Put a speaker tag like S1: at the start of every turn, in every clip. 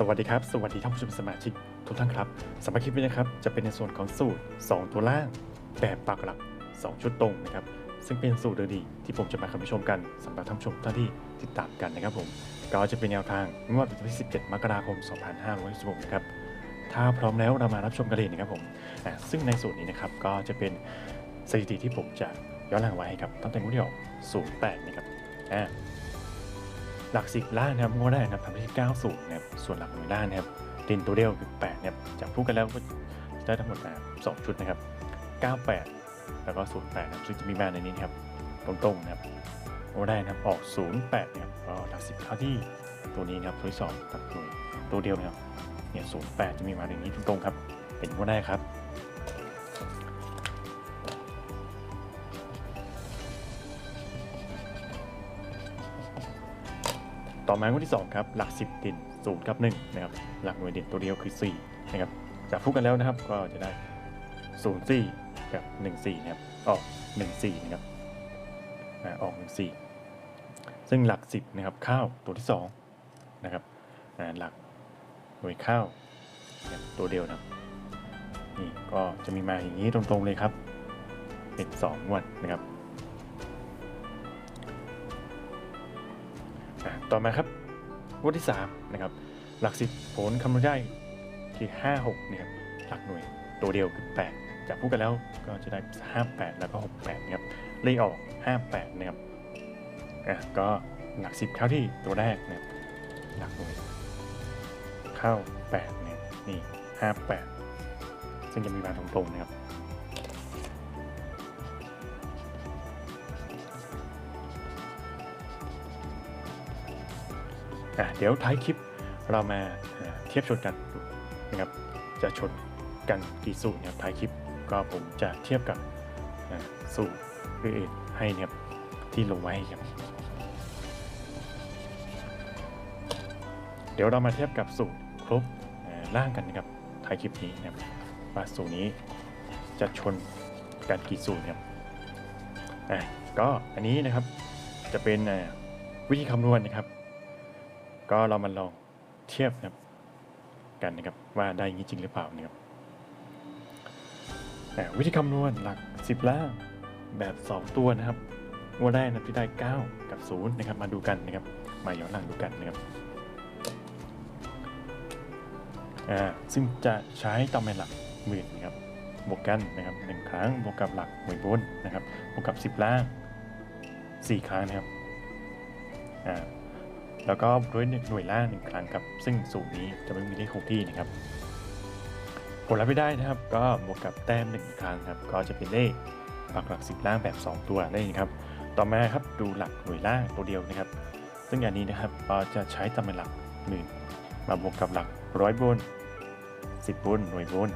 S1: สวัสดีครับ สวัสดีท่านผู้ชมสมาชิกทุกท่านครับสำหรับคลิปนี้นะครับ จะเป็นในส่วนของสูตร 2 ตัวล่าง แบบปักหลัก 2 ชุดตรงนะครับ ซึ่งเป็นสูตรเดีที่ผมจะมาคุณผู้ชมกันสำหรับท่านผู้ชมท่านที่ติดตามกันนะครับผมก็จะเป็นแนวทางงวดวันที่ 17 มกราคม 2566นะครับถ้าพร้อมแล้วเรามารับชมกันเลยนะครับผมอะซึ่งในสูตรนี้นะครับก็จะเป็นสถิติที่ผมจะย้อนหลังไว้ให้ครับตั้งแต่งวดที่ออก08นะครับอ่า หลักสิบล้านนะครับงวดแรกนะครับทำที่9สูตรนะครับส่วนหลักหน่วยล้านนะครับเด่นตัวเดียวคือ8เนี่ยจับพูดกันแล้วก็ได้ทั้งหมดนะสองชุดนะครับ 98 แล้วก็ 08นะครับซึ่งจะมีมาในนี้นะครับตรงๆนะครับงวดแรกนะครับออก 08นะครับก็หลักสิบเข้าที่ตัวนี้นะครับตัวที่สองตัดหน่วยตัวเดียวนะครับเนี่ย08 จะมีมาในนี้ตรงๆครับ เป็นงวดแรกครับ ต่อมางวดที่2ครับหลัก 10เด่นศูนย์กับ1นะครับหลักหน่วยเด่นตัวเดียวคือ4นะครับจากพูดกันแล้วนะครับก็จะได้ 0 4 กับ 1 4นะครับออก 1 4นะครับออก 1 4 ซึ่งหลัก 10นะครับข้าวตัวที่2นะครับหลักหน่วยข้าวนะตัวเดียวนะครับนี่ก็จะมีมาอย่างนี้ตรงๆเลยครับเป็น2งวดนะครับ ต่อมาครับงวดที่3นะครับหลักสิบผลคำนวณได้คือ5 6นะครับหลักหน่วยตัวเดียวคือ 8 จากพูดกันแล้วก็จะได้ 58 แล้วก็ 68นะครับเลขออก 58นะครับอะก็หลักสิบเข้าที่ตัวแรกนะครับหลักหน่วยเข้า8เนี่ยนี่ 58 ซึ่งจะมีมาตรงๆนะครับ เดี๋ยวท้ายคลิปเรามาเทียบชนกันนะครับจะชนกันกี่สูตรนะครับท้ายคลิปก็ผมจะเทียบกับสูตรอื่นๆให้นะครับที่ลงไว้ครับเดี๋ยวเรามาเทียบกับสูตรครบอ่าล่างกันนะครับท้ายคลิปนี้นะครับว่าสูตรนี้จะชนกันกี่สูตรนะครับอะก็อันนี้นะครับจะเป็นวิธีคำนวณนะครับ ก็เรามาลองเทียบนะครับกันนะครับว่าได้อย่างนี้จริงหรือเปล่านะครับวิธีคำนวณหลัก 10ล่างแบบ 2 ตัวนะครับงวดแรกนะที่ได้ 9 กับ 0 นะครับ มาดูกันนะครับ มาย้อนหลังดูกันนะครับอ่าซึ่งจะใช้ตำแหน่งหลักหมื่นนะครับ บวกกันนะครับหนึ่งครั้ง บวกกับหลักหน่วยบนนะครับ บวกกับ 10 ล่าง 4 ครั้งนะครับอ่า แล้วก็ด้วยหน่วยล่างหนึ่งครั้งครับ ซึ่งสูตรนี้จะไม่มีเลขคงที่นะครับ ผลลัพธ์ไม่ได้นะครับ ก็บวกกับแต้มหนึ่งครั้งครับ ก็จะเป็นเลขปักหลักสิบล่างแบบ 2 ตัวนั่นเองครับ ต่อมาครับดูหลักหน่วยล่างตัวเดียวนะครับ ซึ่งอันนี้นะครับก็จะใช้ตำแหน่งหลักหมื่นมาบวกกับหลักร้อยบนสิบบนหน่วยบน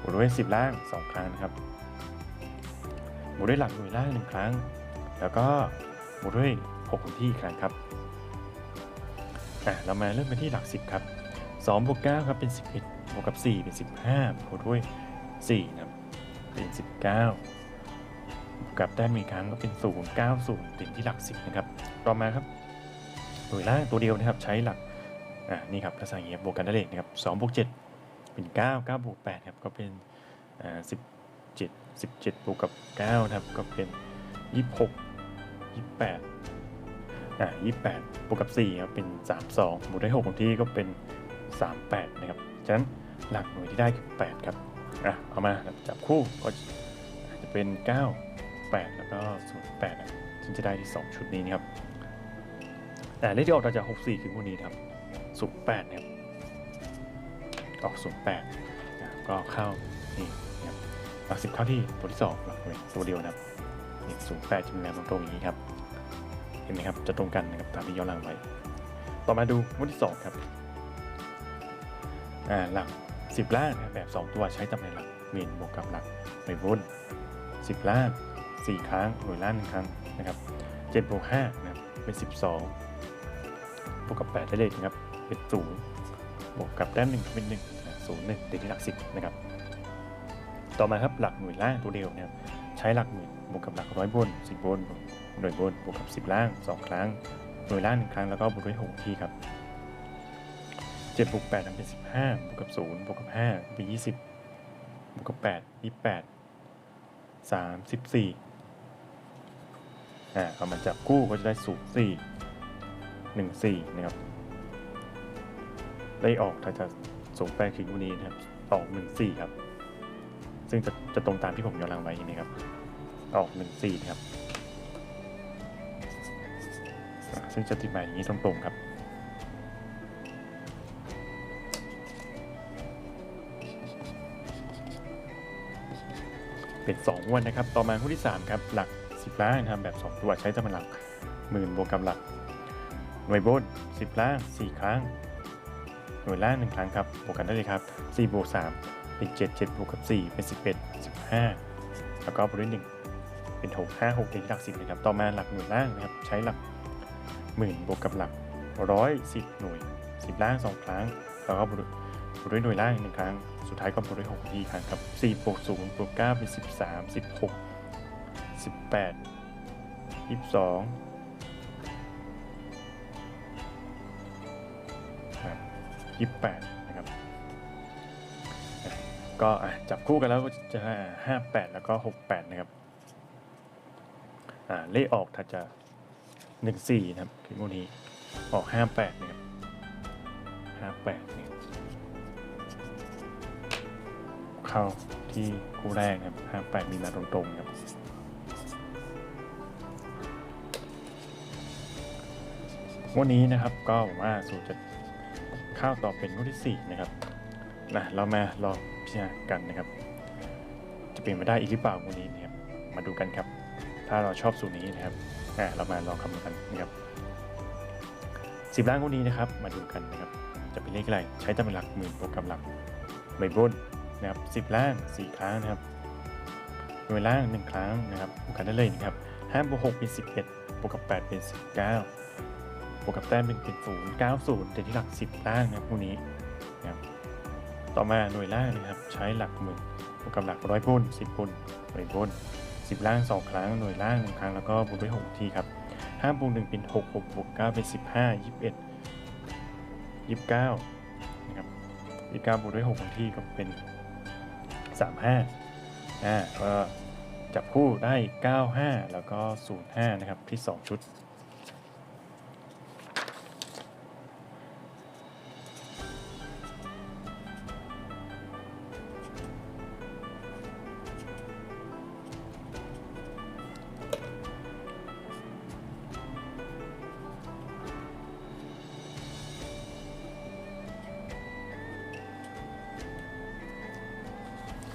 S1: บวกด้วยสิบล่างสองครั้งนะครับบวกด้วยหลักหน่วยล่างหนึ่งครั้ง แล้วก็บวกด้วยหกคงที่ครั้งครับ อะเรามาเริ่มกันที่หลัก 10 ครับ2บวก9ครับเป็น 11บวกกับ 4 เป็น 15บวกด้วย4นะครับเป็น 19บวกกับแต้มอีกครั้งก็เป็น0 9 0ติดที่หลัก 10 นะครับ ต่อมาครับหน่วยล่างตัวเดียวนะครับใช้หลักอะนี่ครับลักษณะอย่างเงียบวกกันได้เลยนะครับ2บวก7เป็น 9 9บวก8ครับก็เป็นอ่า17 17บวกกับ9นะครับก็เป็น 26 28 อ่า28บวกกับ4ครับเป็น 32บวกด้วย6บางที่ก็เป็น 38 นะครับ ฉะนั้นหลักหน่วยที่ได้คือ 8 ครับ อะ เอามาจับคู่ก็จะเป็น 9 8 แล้วก็ 08นะซึ่งจะได้ที่ 2 ชุดนี้นะครับแต่เลขที่ออกมาจาก 64 คือพวกนี้ครับ 08 นะครับ ออก 08นะก็เข้า นี่นะครับหลัก10เข้าที่ตัวที่2หลักหน่วยตัวเดียวนะครับ08จะมีแนวตรงๆอย่างนี้ครับ ห็นไหมครับจะตรงกันนะครับตามที่ย้อนหลังไว้ ต่อมาดูงวดที่ 2 ครับอ่าหลัก 10 ล่างนะครับแบบ 2 ตัวใช้ตำแหน่งหลักเมนบวกกับหลักหน่วยบน10 ล่าง 4 ครั้งหน่วยล่างหนึ่งครั้งนะครับ7บวก5นะครับเป็น 12บวกกับ 8 ได้เลยนะครับเป็น0บวกกับแต้ม1เป็น1 0 1ติดที่หลัก 10 นะครับ ต่อมาครับหลักหน่วยล่างตัวเดียวนะครับใช้หลักหมื่นบวกกับหลักร้อยบนสิบบน หน่วยบนบวกกับ 10 ล่าง 2 ครั้ง หน่วยล่าง1ครั้งแล้วก็บวกด้วย6ที่ครับเจ็ดบวกแปดทำเป็นสิบห้าบวกกับศูนย์บวกกับห้าเป็นยี่สิบบวกกับแปดยี่แปดสามสิบสี่อ่าเอามาจับคู่ก็จะได้ศูนย์สี่หนึ่งสี่นะครับ ได้ออกถ้าจะส่งแปลงถึงวันนี้นะครับออกหนึ่งสี่ครับ ซึ่งจะจะตรงตามที่ผมกำลังไว้นะครับ ออกหนึ่งสี่นะครับ ซึ่งจะติดมาอย่างนี้ตรงๆครับเป็น2งวดนะครับ ต่อมาคู่ที่ 3 ครับ หลัก 10 ล้านทำแบบ 2 ตัวใช้จำนวนหลักหมื่นบวกกับหลัก หน่วยบน 10 ล้าน 4 ครั้ง หน่วยล่าง 1 ครั้งครับ บวกกันได้เลยครับ 4 บวก 3 เป็น 7 7 บวกกับ 4 เป็น 11 15 แล้วก็บวกด้วย1เป็น 6 5 6เป็นหลัก 10นะครับ ต่อมาหลักหน่วยล่างนะครับ ใช้หลัก หมื่นบวกกับหลักร้อยสิบหน่วย 10 ล่าง 2 ครั้ง แล้วก็บวกด้วยบวกด้วยหน่วยล่างหนึ่งครั้ง สุดท้ายก็บวกด้วย6ทีครั้งครับ4บวก0บวก9เป็น 13 16 18 22ครับ28 นะครับอะก็จับคู่กันแล้วก็จะได้58 แล้วก็ 68 นะครับ อ่า เลขออกถ้าจะ 14 นะครับคืองวดนี้ออก 58 นะครับ 58เนี่ยเข้าที่คู่แรกนะครับห้าแปดมีมาตรงๆครับวันนี้นะครับก็หวังว่าสูตรจะเข้าต่อเป็นงวดที่ 4 นะครับนะเรามาลองพิจารณากันนะครับ จะเป็นไปได้อีกหรือเปล่าวันนี้นะครับมาดูกันครับ ถ้าเราชอบสูตรนี้นะครับ อะเรามาลองคำนวณกันนะครับสิบล้านงวดนี้นะครับ มาดูกันนะครับ จะเป็นเลขอะไร ใช้ตำแหน่งหลักหมื่นบวกกับหลักใบบนนะครับสิบล่างสี่ครั้งนะครับหน่วยล่างหนึ่งครั้งนะครับบวกกันได้เลยนะครับห้าบวกหกเป็นสิบเอ็ดบวกกับแปดเป็นสิบเก้าบวกกับแต้มเป็นเป็นศูนย์เก้าศูนย์เด่ที่หลักสิบล่างนะครับพวกนี้นะครับต่อมาหน่วยล่างนะครับ ใช้หลักหมื่นบวกกับหลักร้อยบนสิบบนหน่วยบน สิบล่างสองครั้ง หน่วยล่างหนึ่งครั้ง แล้วก็บวกด้วยหกทีครับห้าบวกหนึ่งเป็นหกหกบวกเก้าเป็นสิบห้ายี่สิบเอ็ดยี่สิบเก้านะครับ29บเก้าบวกด้วยหกทีก็เป็น 35อ่าก็จับคู่ได้ 95 แล้วก็ 05 นะครับที่ 2 ชุด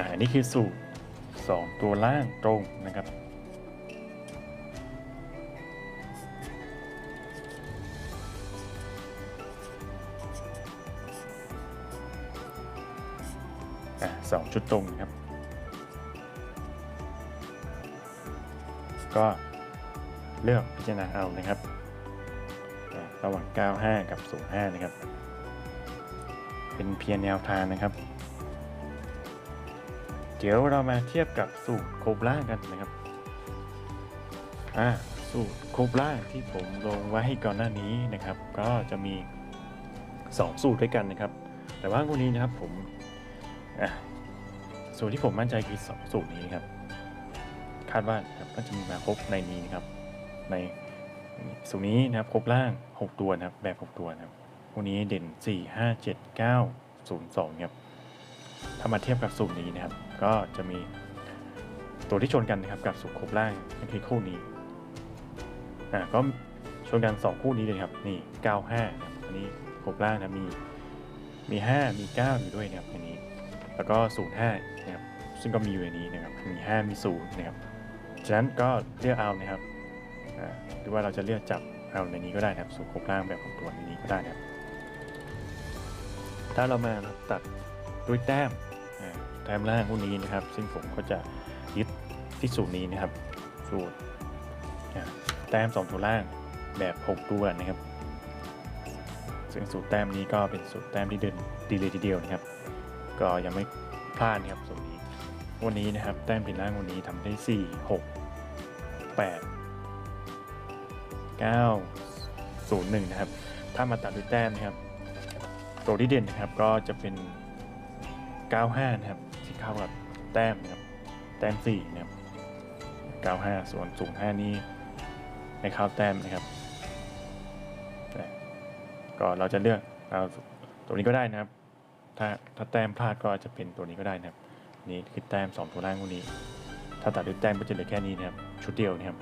S1: อ่านี่คือสูตร 2 ตัวล่างตรงนะครับ อ่าสองชุดตรงนะครับ ก็เลือกพิจารณาเอานะครับ ระหว่าง 95 กับ 05 นะครับ เป็นเพียงแนวทางนะครับ เดี๋ยวเรามาเทียบกับสูตรโคบล่างกันนะครับ อ่า สูตรโคบล่างที่ผมลงไว้ให้ก่อนหน้านี้นะครับ ก็จะมี 2 สูตรด้วยกันนะครับ แต่ว่างวันนี้นะครับผมอะสูตรที่ผมมั่นใจคือสองสูตรนี้ครับ คาดว่าครับก็จะมีมาครบในนี้นะครับ ในสูตรนี้นะครับครบล่าง 6 ตัวนะครับ แบบ 6 ตัวนะครับวันนี้เด่น 4 5 7 9 0 2ครับ ถ้ามาเทียบกับสูตรนี้นะครับ ก็จะมีตัวที่ชนกันนะครับกับสูตรครบล่างนั่นคือคู่นี้อ่าก็ชนกัน 2 คู่นี้เลยครับ นี่ 95นะครับอันนี้ครบล่างนะมีมี 5 มี 9 อยู่ด้วยนะครับอันนี้ แล้วก็ 05นะครับซึ่งก็มีอยู่ในนี้นะครับมี 5 มี 0 นะครับฉะนั้นก็เลือกเอานะครับอ่าหรือว่าเราจะเลือกจับเอาในนี้ก็ได้นะครับสูตรครบล่างแบบของตัวในนี้ก็ได้นะครับถ้าเรามาตัดด้วยแต้มอ่า แต้มล่างพวกนี้นะครับ ซึ่งผมก็จะยึดที่สูตรนี้นะครับ สูตรแต้ม2ตัวล่างแบบ 6 ตัวนะครับ ซึ่งสูตรแต้มนี้ก็เป็นสูตรแต้มที่เดินดีเลยทีเดียวนะครับ ก็ยังไม่พลาดนะครับสูตรนี้ วันนี้นะครับแต้มเป็นล่างวันนี้ทำได้ 4 6 8 9 0 1 นะครับ ถ้ามาตัดด้วยแต้มนะครับ ตัวที่เด่นนะครับก็จะเป็น 95 นะครับที่เข้ากับแต้มนะครับแต้ม4นะครับ95 ส่วน05นี่ในข้าวแต้มนะครับก็เราจะเลือกเอาตัวนี้ก็ได้นะครับ ถ้าถ้าแต้มพลาดก็อาจจะเป็นตัวนี้ก็ได้นะครับ นี่คือแต้ม 2 ตัวล่างพวกนี้ ถ้าตัดด้วยแต้มก็จะเหลือแค่นี้นะครับ ชุดเดียวนะครับ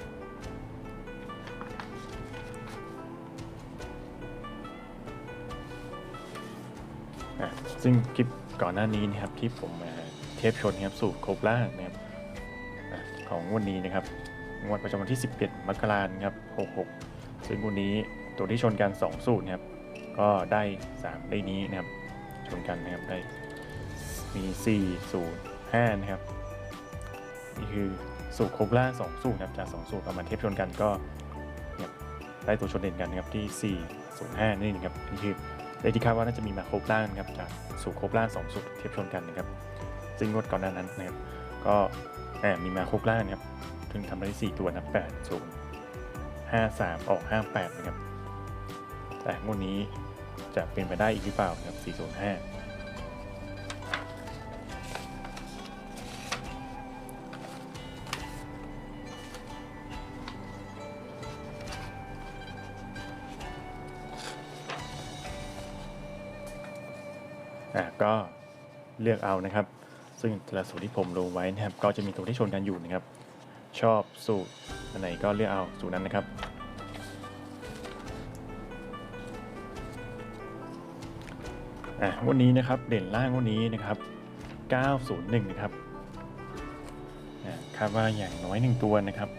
S1: ซึ่งคลิป ก่อนหน้านี้นะครับที่ผมเทปชนนะครับสูตรครบล่างนะครับของงวันนี้นะครับงวดประจำวันที่ 11 มกราคมครับ 66 ซึ่งวันนี้ตัวที่ชนกัน 2 สูตรนะครับ ก็ได้ 3 ได้นี้นะครับ ชนกันนะครับได้มี 4 0 5 นะครับ นี่คือสูตรครบล่าง2สูตรนะครับจาก2สูตรเอามาเทปชนกันก็ได้ตัวชนเด่นกันนะครับที่ 4 0 5 นี่นะครับนี่คือ เลขที่คาดว่าน่าจะมีมาครบล่างครับจากสู่ครบล่างสองสุดเทียบชนกันนะครับซึ่งงวดก่อนหน้านั้นนะครับก็มีมาครบล่างนะครับถึงทำได้4ตัวนะ8 0 5 3 ออก 58 นะครับแต่งวดนี้จะเป็นไปได้อีกหรือเปล่านะครับ405 อ่าก็เลือกเอานะครับ ซึ่งแต่ละสูตรที่ผมลงไว้นะครับ ก็จะมีตัวที่ชนกันอยู่นะครับ ชอบสูตรอัไหนก็เลือกเอาสูตรนั้นนะครับ อะวันนี้นะครับเด่นล่างวันนี้นะครับ 901 นะครับอ่คาดว่าอย่างน้อย 1 ตัวนะครับ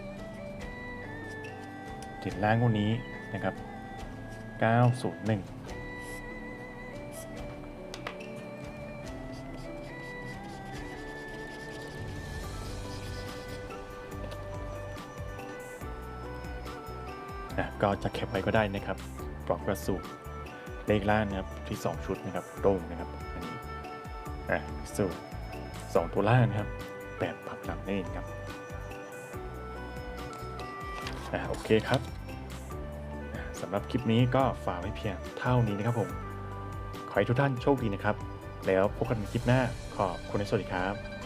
S1: เด่นล่างวันนี้นะครับ 901 ก็จะแคปไว้ก็ได้นะครับกรอบกระสูตรเลขล่างนะครับที่ 2 ชุดนะครับโต้งนะครับอันนี้อะสูตรสองตัวล่างนะครับแบบปักหลังนั่นเองครับอะโอเคครับสำหรับคลิปนี้ก็ฝากไว้เพียงเท่านี้นะครับผม ขอให้ทุกท่านโชคดีนะครับ แล้วพบกันคลิปหน้าขอบคุณและสวัสดีครับ